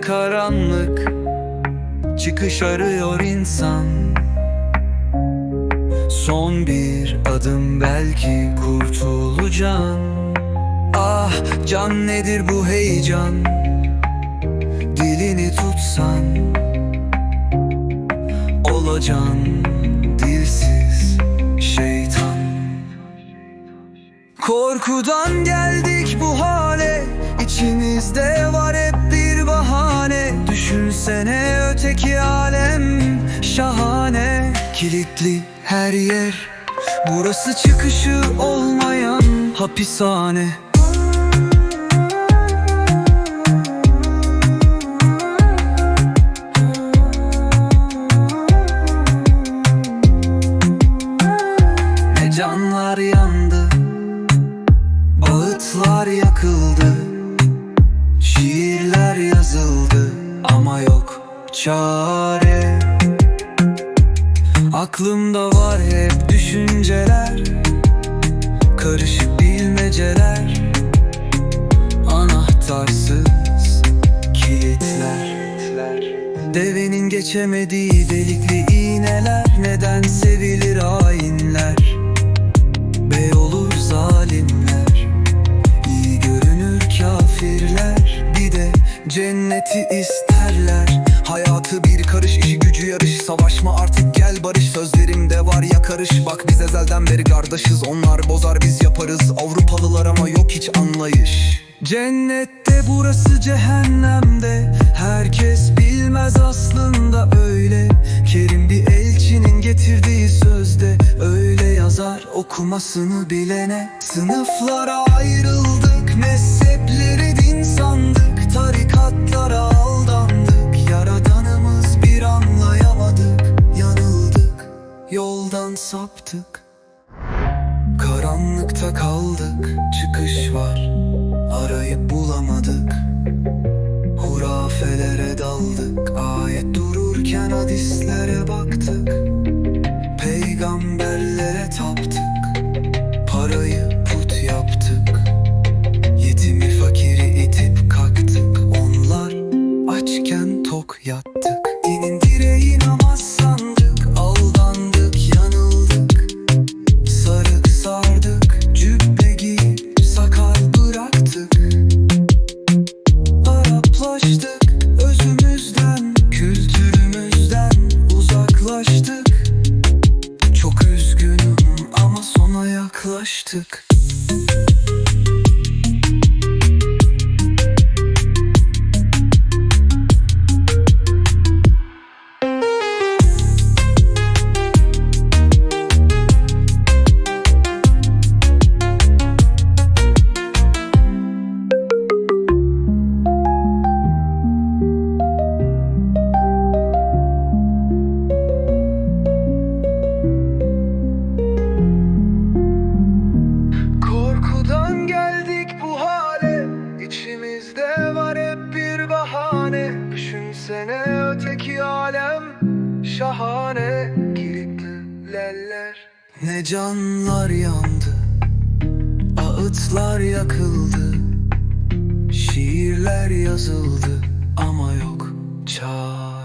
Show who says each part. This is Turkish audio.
Speaker 1: karanlık. Çıkış arıyor insan. Son bir adım belki kurtulacaksın Ah can nedir bu heyecan? Dilini tutsan. Olacaksın dilsiz şeytan. Korkudan geldik bu hale. İçimizde var bahane Düşünsene öteki alem Şahane Kilitli her yer. Burası çıkışı olmayan hapishane. Ne canlar yandı Bağıtlar yakıldı Ama yok çare. Aklımda var hep düşünceler Karışık bilmeceler Anahtarsız kilitler. Devenin geçemediği delikli iğneler Neden sevilir hainler cenneti isterler. Hayatı bir karış işi gücü yarış. Savaşma artık gel barış. Sözlerimde var ya karış. Bak biz ezelden beri kardeşiz. Onlar bozar biz yaparız. Avrupalılar ama yok hiç anlayış. Cennette burası cehennemde. Herkes bilmez aslında öyle. Kerim bir elçinin getirdiği sözde. Öyle yazar okumasını bilene. Sınıflara ayrıldık saptık. Karanlıkta kaldık Çıkış var. Arayıp bulamadık. Hurafelere daldık. Ayet dururken hadislere baktık. Peygamberlere taptık. Parayı цик. Şahane Kilitliler Ne canlar yandı Ağıtlar yakıldı Şiirler yazıldı Ama yok çare